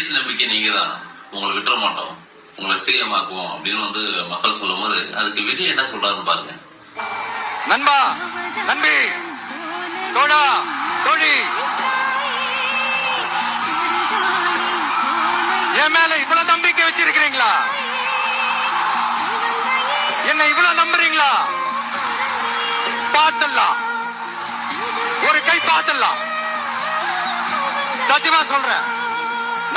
கடைசி நம்பிக்கை நீங்க தான் உங்களை விட்டுற மாட்டோம் உங்களை சிஎம் ஆக்குவோம் அப்படின்னு வந்து மக்கள் சொல்லும்போது அதுக்கு விஜய் என்ன சொல்றாருன்னு பாருங்க. நண்பா நம்பி தோழா தோழி. என் மேல இவ்வளவு நம்பிக்கை வச்சிருக்கிறீங்களா? என்ன இவ்வளவு நம்புறீங்களா? பார்த்தலாம் ஒரு கை பார்த்துடலாம். சத்தியமா சொல்றேன்.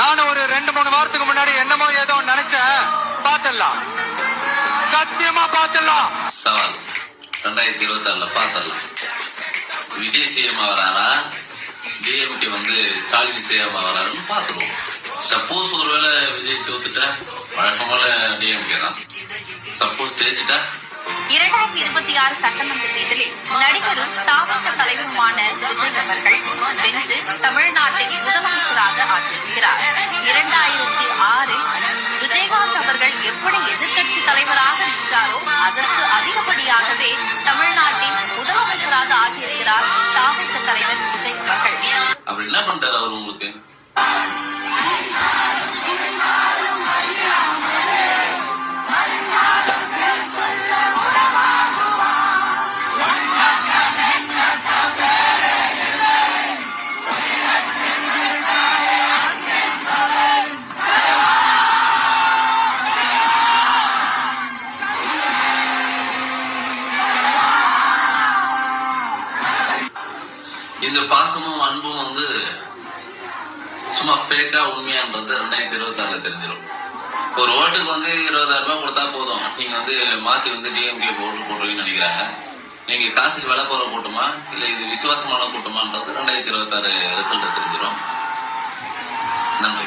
நானும் ஒரு ரெண்டு மூணு வாரத்துக்கு முன்னாடி என்னமோ ஏதோ நினைச்சேன் பார்த்தலாம் சத்தியமா பார்த்தலாம் சவால். ரெண்டாயிரத்தி இருபத்தி ஆறுல பாஸ் ஆகலாம் விஜய் சிஎம் ஆகிறாரா டிஎம்கே வந்து ஸ்டாலின் சிஎம் ஆகிறாருன்னு பார்த்துருவோம். சப்போஸ் ஒருவேளை விஜய் தோத்துட்டா வழக்கமான டிஎம்கே தான். சப்போஸ் ஜெயிச்சுட்டா? இரண்டாயிரத்தி இருபத்தி ஆறு சட்டமன்ற தேர்தலில் நடிகரும் தாவக தலைவருமான விஜய் அவர்கள் வென்று தமிழ்நாட்டின் முதலமைச்சராக எப்படி எதிர்கட்சி தலைவராக நின்றாரோ அதற்கு அதிகப்படியாகவே தமிழ்நாட்டின் முதலமைச்சராக ஆகியிருக்கிறார் தாவக தலைவர் விஜய் அவர்கள். அவர் என்ன பண்றாரு அவர் உங்களுக்கு? இந்த பாசமும் அன்பும் வந்து சும்மா ஃபேக்கா உண்மையான்றது ரெண்டாயிரத்தி இருபத்தி ஆறுல தெரிஞ்சிடும் ஒரு ஓட்டுக்கு வந்து இருபதாயிரம் ரூபாய் கொடுத்தா போதும். நீங்க வந்து மாத்தி வந்து டிஎம்கே ஓட்டு போட்டுருவீங்கன்னு நினைக்கிறாங்க. நீங்க காசுக்கு விலை போற கூட்டமா? இல்ல இது விசுவாசமான கூட்டமான்றது ரெண்டாயிரத்தி இருபத்தி ஆறு ரிசல்ட் தெரிஞ்சிடும் நன்றி.